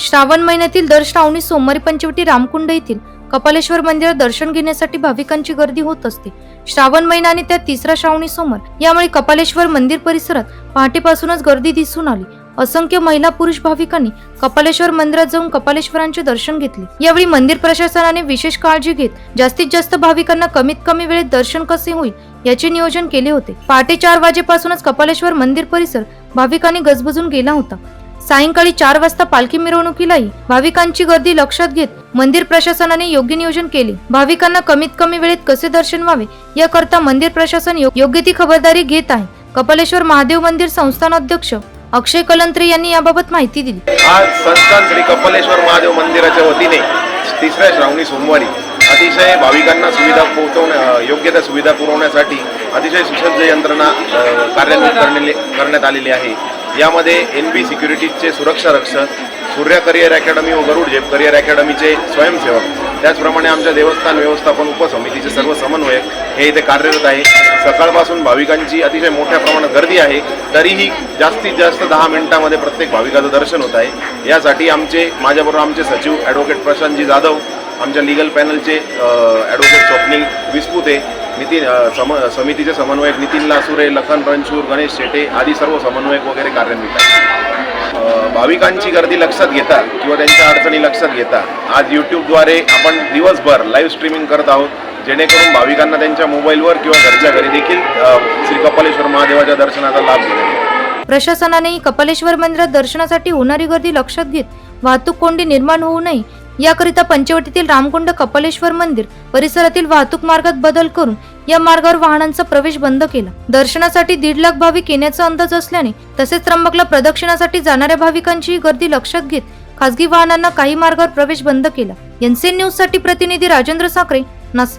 श्रावण महिन्यातील दर श्रावणी सोमवारी पंचवटी रामकुंड येथील कपालेश्वर मंदिरात दर्शन घेण्यासाठी भाविकांची गर्दी होत असते. श्रावण महिना आणि त्या तिसरा श्रावणी सोमवार यामुळे कपालेश्वर मंदिर परिसरात पहाटेपासूनच गर्दी दिसून आली. असंख्य महिला पुरुष भाविकांनी कपालेश्वर मंदिरात जाऊन कपालेश्वरांचे दर्शन घेतले. यावेळी मंदिर प्रशासनाने विशेष काळजी घेत जास्तीत जास्त भाविकांना कमीत कमी वेळेत दर्शन कसे होईल याचे नियोजन केले होते. पहाटे चार वाजेपासूनच कपालेश्वर मंदिर परिसर भाविकांनी गजबजून गेला होता. सायंकाळी चार वाजता पालखी मिरवणुकीलाही भाविकांची गर्दी लक्षात घेत मंदिर प्रशासनाने योग्य नियोजन केले. भाविकांना कमीत कमी वेळेत कसे दर्शन व्हावे याकरता मंदिर प्रशासन योग्य ती खबरदारी घेत आहे. कपालेश्वर महादेव मंदिर संस्थान अध्यक्ष अक्षय कलंत्रे यांनी याबाबत माहिती दिली. आज संस्थान श्री कपालेश्वर महादेव मंदिराच्या वतीने तिसऱ्या श्रावणी सोमवारी अतिशय भाविकांना सुविधा पोहोचवण्या योग्य त्या सुविधा पुरवण्यासाठी अतिशय सुसज्ज यंत्रणा कार्यान्वित करण्यात आलेली आहे. यामध्ये एन बी सिक्युरिटीजचे सुरक्षा रक्षक सूर्या करिअर अकॅडमी व गरुड झेप करिअर अकॅडमीचे स्वयंसेवक त्याचप्रमाणे आमच्या देवस्थान व्यवस्थापन उपसमितीचे सर्व समन्वयक हे इथे कार्यरत आहे. सकाळपासून भाविकांची अतिशय मोठ्या प्रमाणात गर्दी आहे. तरीही जास्तीत जास्त दहा मिनिटामध्ये प्रत्येक भाविकाचं दर्शन होत आहे. यासाठी आमचे माझ्याबरोबर आमचे सचिव ॲडव्होकेट प्रशांतजी जाधव आमच्या लिगल पॅनलचे ॲडव्होकेट स्वप्नील विस्पुते नितीन सम समितीचे समन्वयक नितीन लासुरे लखन रणशूर गणेश शेटे आदी सर्व समन्वयक वगैरे कार्यान्वित आहेत. भाविकांची गर्दी लक्षात घेता किंवा त्यांच्या अडचणी लक्षात घेता आज यूट्यूबद्वारे आपण दिवसभर लाईव्ह स्ट्रीमिंग करत आहोत. जेणेकरून भाविकांना त्यांच्या मोबाईलवर किंवा घरच्या घरी देखील श्री कपालेश्वर महादेवाच्या दर्शनाचा लाभ घेता प्रशासनाने कपालेश्वर मंदिरात दर्शनासाठी होणारी गर्दी लक्षात घेत वाहतूक कोंडी निर्माण होऊ नये याकरिता पंचवटीतील रामकुंड कपालेश्वर मंदिर परिसरातील वाहतूक मार्गात बदल करून या मार्गावर वाहनांचा प्रवेश बंद केला. दर्शनासाठी दीड लाख भाविक येण्याचा अंदाज असल्याने तसेच त्र्यंबकला प्रदक्षिणासाठी जाणाऱ्या भाविकांची गर्दी लक्षात घेत खासगी वाहनांना काही मार्गावर प्रवेश बंद केला. एनसीएन न्यूजसाठी प्रतिनिधी राजेंद्र साखरे नाशिक.